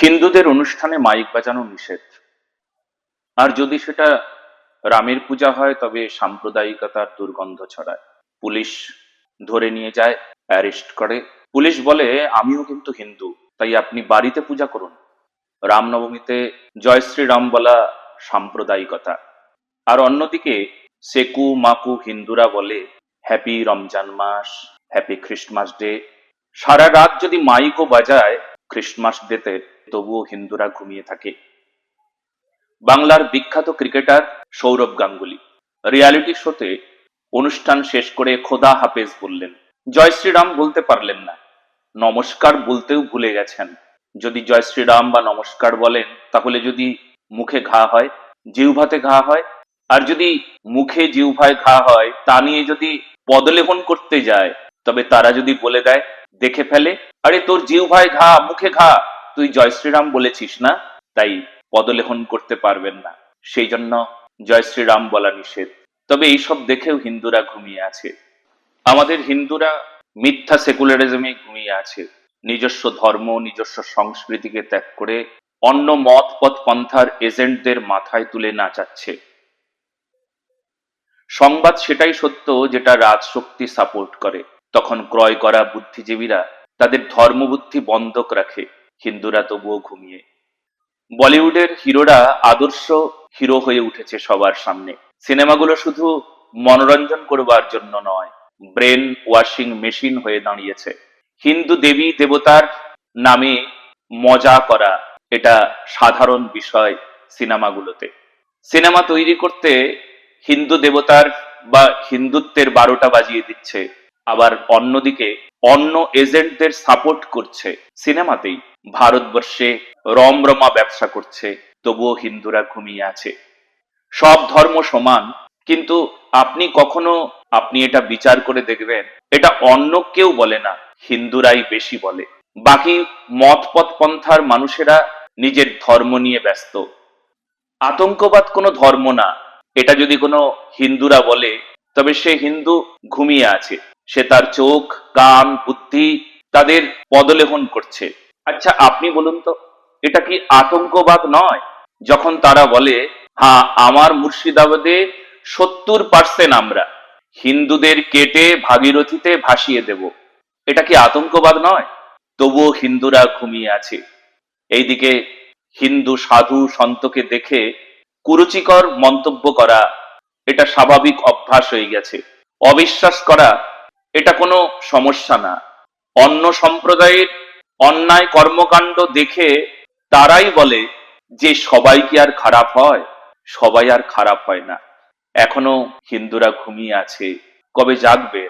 হিন্দুদের অনুষ্ঠানে মাইক বাজানো নিষেধ। আর যদি সেটা রামের পূজা হয়, তবে সাম্প্রদায়িকতার দুর্গন্ধ ছড়ায়। পুলিশ ধরে নিয়ে যায়, অ্যারেস্ট করে। পুলিশ বলে, আমিও কিন্তু হিন্দু, তাই আপনি বাড়িতে পূজা করুন। রামনবমীতে জয় শ্রীরাম বলা সাম্প্রদায়িকতা। আর অন্যদিকে সেকু, মাকু হিন্দুরা বলে, হ্যাপি রমজান মাস, হ্যাপি খ্রিস্টমাস ডে। সারা রাত যদি মাইকও বাজায় খ্রিস্টমাস ডেতে তবুও হিন্দুরা ঘুমিয়ে থাকে। বাংলার বিখ্যাত ক্রিকেটার সৌরভ গাঙ্গুলি রিয়ালিটি শোতে অনুষ্ঠান শেষ করে খোদা হাফেজ বললেন, জয় শ্রীরাম বলতে পারলেন না। নমস্কার বলতেও ভুলে গেছেন। যদি জয় শ্রীরাম বা নমস্কার বলেন, তাহলে যদি মুখে ঘা হয়, জিহ্বাতে ঘা হয়, আর যদি মুখে জিহ্বায় ঘা হয়, তা নিয়ে যদি পদলেখন করতে যায়, তবে তারা যদি বলে দেয় দেখে ফেলে। আরে তোর জিহ্বায় ঘা, মুখে ঘা। তুই জয় শ্রীরাম বলেছিস না? তাই পদলেখন করতে পারবেন না। সেই জন্য জয় শ্রীরাম বলা নিষেধ। তবে এইসব দেখেও হিন্দুরা ঘুমিয়ে আছে। আমাদের হিন্দুরা মিথ্যা সেকুলারিজমে ঘুমিয়ে আছে। নিজস্ব ধর্ম, নিজস্ব সংস্কৃতিকে ত্যাগ করে অন্য মত পথ পন্থার এজেন্টদের মাথায় তুলে নাচাচ্ছে। সংবাদ সেটাই সত্য যেটা রাজশক্তি সাপোর্ট করে। তখন ক্রয় করা বুদ্ধিজীবীরা তাদের ধর্মবুদ্ধি বন্ধক রাখে, হিন্দুরা তবুও ঘুমিয়ে। বলিউডের হিরোরা আদর্শ হিরো হয়ে উঠেছে সবার সামনে। সিনেমাগুলো শুধু মনোরঞ্জন করবার জন্য নয়, ব্রেন ওয়াশিং মেশিন হয়ে দাঁড়িয়েছে। হিন্দু দেবী দেবতার নামে মজা করা এটা সাধারণ বিষয় সিনেমাগুলোতে। সিনেমা তৈরি করতে হিন্দু দেবতার বা হিন্দুত্বের বারোটা বাজিয়ে দিচ্ছে আবার অন্যদিকে অন্য এজেন্টদের সাপোর্ট করছে সিনেমাতেই। ভারতবর্ষে রমরমা ব্যবসা করছে, তবুও হিন্দুরা ঘুমিয়ে আছে। সব ধর্ম সমান, কিন্তু আপনি কখনো, আপনি এটা বিচার করে দেখবেন, এটা অন্য কেউ বলে না, হিন্দুরাই বেশি বলে। বাকি মত পথ পন্থার মানুষেরা নিজের ধর্ম নিয়ে ব্যস্ত। আতঙ্কবাদ কোনো ধর্ম না, এটা যদি কোনো হিন্দুরা বলে, তবে সে হিন্দু ঘুমিয়ে আছে। সে তার চোখ, কান, বুদ্ধি তাদের পদলেখন করছে। আচ্ছা আপনি বলুন তো, এটা কি আতঙ্কবাদ নয়? যখন তারা বলে হ্যাঁ আমার মুর্শিদাবাদে সত্তর পার্সেন্ট আমরা, হিন্দুদের কেটে ভাগীরথীতে ভাসিয়ে দেব। এটা কি আতঙ্কবাদ নয়? তবুও হিন্দুরা ঘুমিয়ে আছে। এইদিকে হিন্দু সাধু সন্তকে দেখে কুরুচিকর মন্তব্য করা, এটা স্বাভাবিক অভ্যাস হয়ে গেছে। অবিশ্বাস করা এটা কোনো সমস্যা না। অন্য সম্প্রদায়ের অন্যায় কর্মকাণ্ড দেখে তারাই বলে যে সবাই কি আর খারাপ হয়, সবাই আর খারাপ হয় না। এখনও হিন্দুরা ঘুমিয়ে আছে, কবে জাগবে